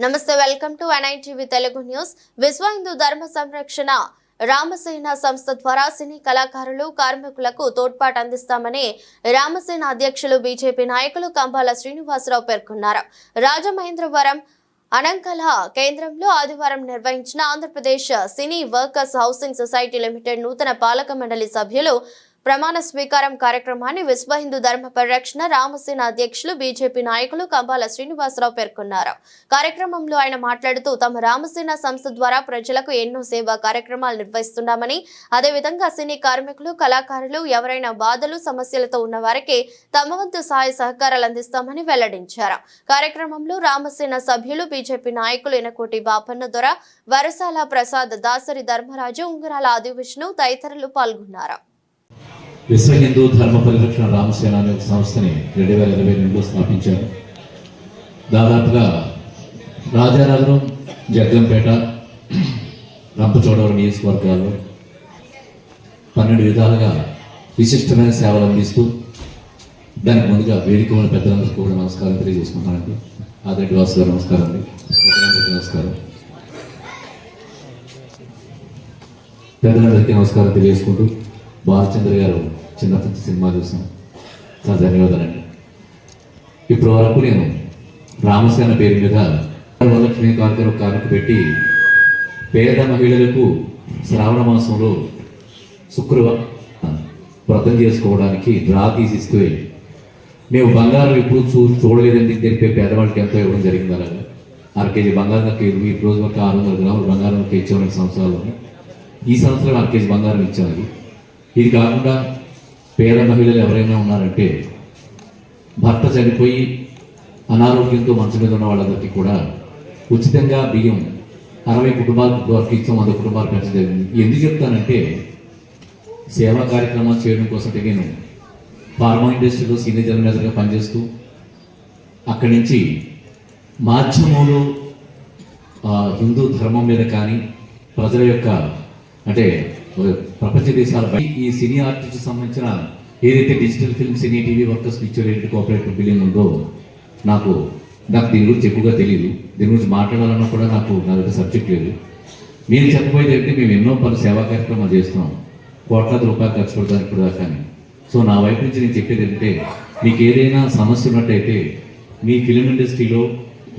నమస్తే welcome to NITV Telugu news. Vishwa Hindu Dharma సంరక్షణ రామసేన సంస్థ ద్వారా సినీ కళాకారులు కార్మికులకు తోడ్పాటు అందిస్తామని రామసేన అధ్యక్షులు బీజేపీ నాయకులు కంబాల శ్రీనివాసరావు పేర్కొన్నారు. రాజమహేంద్రవరం అనంకల కేంద్రంలో ఆదివారం నిర్వహించిన Andhra Pradesh cine workers housing society limited నూతన పాలక మండలి సభ్యులు ప్రమాణ స్వీకారం కార్యక్రమాన్ని విశ్వ హిందూ ధర్మ పరిరక్షణ రామసేన అధ్యక్షులు బీజేపీ నాయకులు కంబాల శ్రీనివాసరావు పేర్కొన్నారు. కార్యక్రమంలో ఆయన మాట్లాడుతూ తమ రామసేన సంస్థ ద్వారా ప్రజలకు ఎన్నో సేవా కార్యక్రమాలు నిర్వహిస్తున్నామని అదేవిధంగా సినీ కార్మికులు కళాకారులు ఎవరైనా బాధలు సమస్యలతో ఉన్న వారికి తమ వంతు సహాయ సహకారాలు అందిస్తామని వెల్లడించారు. కార్యక్రమంలో రామసేన సభ్యులు బీజేపీ నాయకులు ఎనకోటి బాపన్న దొర వరసాల ప్రసాద్ దాసరి ధర్మరాజు ఉంగరాల ఆది విష్ణు తదితరులు పాల్గొన్నారు. విశ్వ హిందూ ధర్మ పరిరక్షణ రామసేన అనే ఒక సంస్థని రెండు వేల ఇరవై రెండులో స్థాపించారు. దాదాపుగా రాజానగరం జగ్గంపేట రంపచోడవరం నియోజకవర్గాల్లో పన్నెండు విధాలుగా విశిష్టమైన సేవలు అందిస్తూ దానికి ముందుగా వేదిక ఉన్న పెద్దలందరికీ కూడా నమస్కారం తెలియజేసుకుంటానండి. ఆదిరెడ్డి వాసు గారు నమస్కారం అండి. నమస్కారం. పెద్దలందరికీ నమస్కారం తెలియజేసుకుంటూ బాలచంద్ర గారు చిన్నప్పటి సినిమా చూసాం. చాలా ధన్యవాదాలండి ఇప్పటి వరకు నేను రామసేన పేరు మీద వరలక్ష్మి కార్యక్రమం కార్మిక పెట్టి పేద మహిళలకు శ్రావణ మాసంలో శుక్రవారం వ్రతం చేసుకోవడానికి డ్రా తీసిస్తూ మేము బంగారం ఎప్పుడు చూ చూడలేదని తెలిపే పేదవాళ్ళకి ఎంతో ఇవ్వడం జరిగింది అలాగా. అర కేజీ బంగారం నాకు ఈ రోజు వరకు ఆరు వందల గ్రాములు బంగారం ఇచ్చాము రెండు సంవత్సరాలు ఈ సంవత్సరం అర కేజీ బంగారం ఇచ్చాము ఇది కాకుండా పేద మహిళలు ఎవరైనా ఉన్నారంటే భర్త చనిపోయి అనారోగ్యంతో మంచం మీద ఉన్న వాళ్ళందరికీ కూడా ఉచితంగా బియ్యం అరవై కుటుంబాలకు వరకు ఇచ్చాం వంద కుటుంబాలు పెంచడం జరిగింది. ఎందుకు చెప్తానంటే సేవా కార్యక్రమాలు చేయడం కోసం నేను ఫార్మా ఇండస్ట్రీలో సీనియర్ జనరల్ మేనేజర్గా పనిచేస్తూ అక్కడి నుంచి మాధ్యమంలో హిందూ ధర్మం మీద కానీ ప్రజల యొక్క అంటే ప్రపంచ దేశాల ఈ సినీ ఆర్టిస్ట్ సంబంధించిన ఏదైతే digital film cine TV workers picture cooperative billing ఉందో నాకు నాకు దీని గురించి ఎక్కువగా తెలియదు దీని గురించి మాట్లాడాలన్నా కూడా నాకు నా దగ్గర సబ్జెక్ట్ లేదు. నేను చెప్పబోయేది ఏంటంటే మేము ఎన్నో పలు సేవా కార్యక్రమాలు చేస్తున్నాం. కోట్లాది రూపాయలు ఖర్చు పెడతాను ఇప్పుడు దాకా సో నా వైపు నుంచి నేను చెప్పేది ఏంటంటే మీకు ఏదైనా సమస్య ఉన్నట్టయితే మీ ఫిలిం ఇండస్ట్రీలో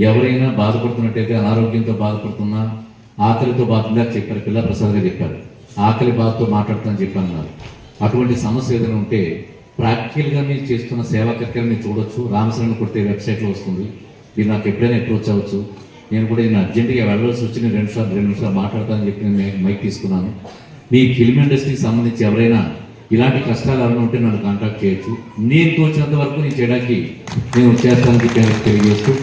ఎవరైనా బాధపడుతున్నట్టయితే అనారోగ్యంతో బాధపడుతున్నా ఆకలితో బాధంగా చెప్పారు పిల్ల ప్రసాద్గా చెప్పారు. ఆకలి బాధతో మాట్లాడుతానని చెప్పి అన్నారు అటువంటి సమస్య ఏదైనా ఉంటే ప్రాక్టికల్గా మీరు చేస్తున్న సేవా కార్యక్రమం మీరు చూడొచ్చు. రామశరణ్ కొడితే వెబ్సైట్లో వస్తుంది. మీరు నాకు ఎప్పుడైనా అప్రోచ్ అవ్వచ్చు. నేను కూడా నేను అర్జెంటుగా వెళ్ళవలసి వచ్చి నేను రెండు సార్లు రెండు నిమిషాలు మాట్లాడతానని చెప్పి నేను మైక్- తీసుకున్నాను. మీ ఫిల్మ్ ఇండస్ట్రీకి సంబంధించి ఎవరైనా ఇలాంటి కష్టాలు ఎవరైనా ఉంటే నన్ను కాంటాక్ట్ చేయొచ్చు. నేను తోచినంత వరకు నేను చేయడానికి నేను చేస్తానని చెప్పి తెలియజేస్తూ